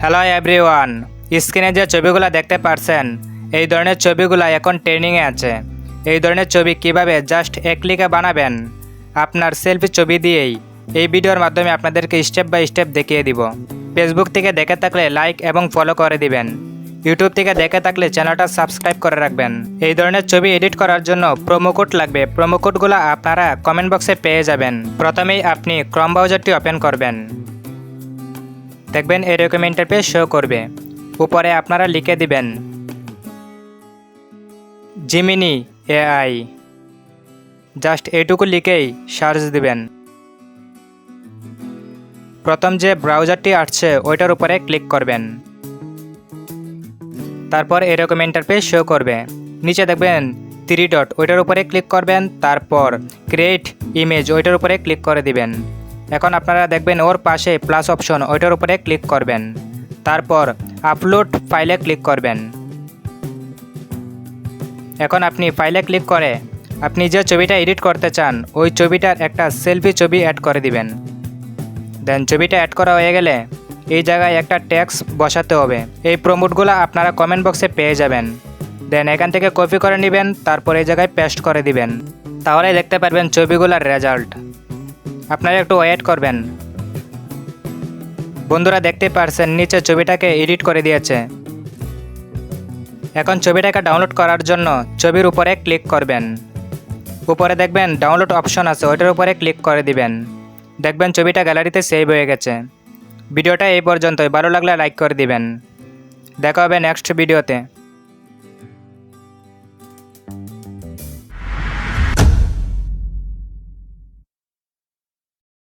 Hello everyone স্ক্রিনে যে ছবিগুলো দেখতে পারছেন, এই ধরনের ছবিগুলো এখন ট্রেনিংয়ে আছে। এই ধরনের ছবি কীভাবে জাস্ট এক ক্লিকে বানাবেন, আপনার সেলফি ছবি দিয়েই এই ভিডিওর মাধ্যমে আপনাদেরকে স্টেপ বাই স্টেপ দেখিয়ে দিব। ফেসবুক থেকে দেখে থাকলে লাইক এবং ফলো করে দিবেন। ইউটিউব থেকে দেখে থাকলে চ্যানেলটা সাবস্ক্রাইব করে রাখবেন। এই ধরনের ছবি এডিট করার জন্য প্রোমো কোড লাগবে। প্রোমো কোডগুলো আপনারা কমেন্ট বক্সে পেয়ে যাবেন। প্রথমেই আপনি ক্রম ব্রাউজারটি ওপেন করবেন। দেখবেন এরকম ইন্টারপেজ শো করবে। উপরে আপনারা লিখে দিবেন জিমিনি এআই জাস্ট এইটুকু লিখেই সার্চ দিবেন। প্রথম যে ব্রাউজারটি আসছে, ওইটার উপরে ক্লিক করবেন। তারপর এরকম ইন্টারপেজ শো করবে। নিচে দেখবেন থ্রি ডট ওইটার উপরে ক্লিক করবেন, তারপর ক্রিয়েট ইমেজ ওইটার উপরে ক্লিক করে দিবেন। এখন আপনারা দেখবেন ওর পাশে প্লাস অপশন ওইটার উপরে ক্লিক করবেন। তারপর আপলোড ফাইলে ক্লিক করবেন। এখন আপনি ফাইলে ক্লিক করে আপনি যে ছবিটা এডিট করতে চান, ওই ছবিটার একটা সেলফি ছবি অ্যাড করে দিবেন। দেন ছবিটা অ্যাড করা হয়ে গেলে এই জায়গায় একটা ট্যাক্স বসাতে হবে। এই প্রমোটগুলো আপনারা কমেন্ট বক্সে পেয়ে যাবেন। দেন এখান থেকে কপি করে নেবেন, তারপর এই জায়গায় পেস্ট করে দিবেন। তাহলে দেখতে পারবেন ছবিগুলোর রেজাল্ট আপনারা একটু ওয়েট করবেন। বন্ধুরা দেখতে পারছেন, নিচে ছবিটাকে এডিট করে দিয়েছে। এখন ছবিটাকে ডাউনলোড করার জন্য ছবির উপরে ক্লিক করবেন। উপরে দেখবেন ডাউনলোড অপশন আছে, ওইটার উপরে ক্লিক করে দিবেন। দেখবেন ছবিটা গ্যালারিতে সেভ হয়ে গেছে। ভিডিওটা এই পর্যন্তই, ভালো লাগলে লাইক করে দিবেন। দেখা হবে নেক্সট ভিডিওতে।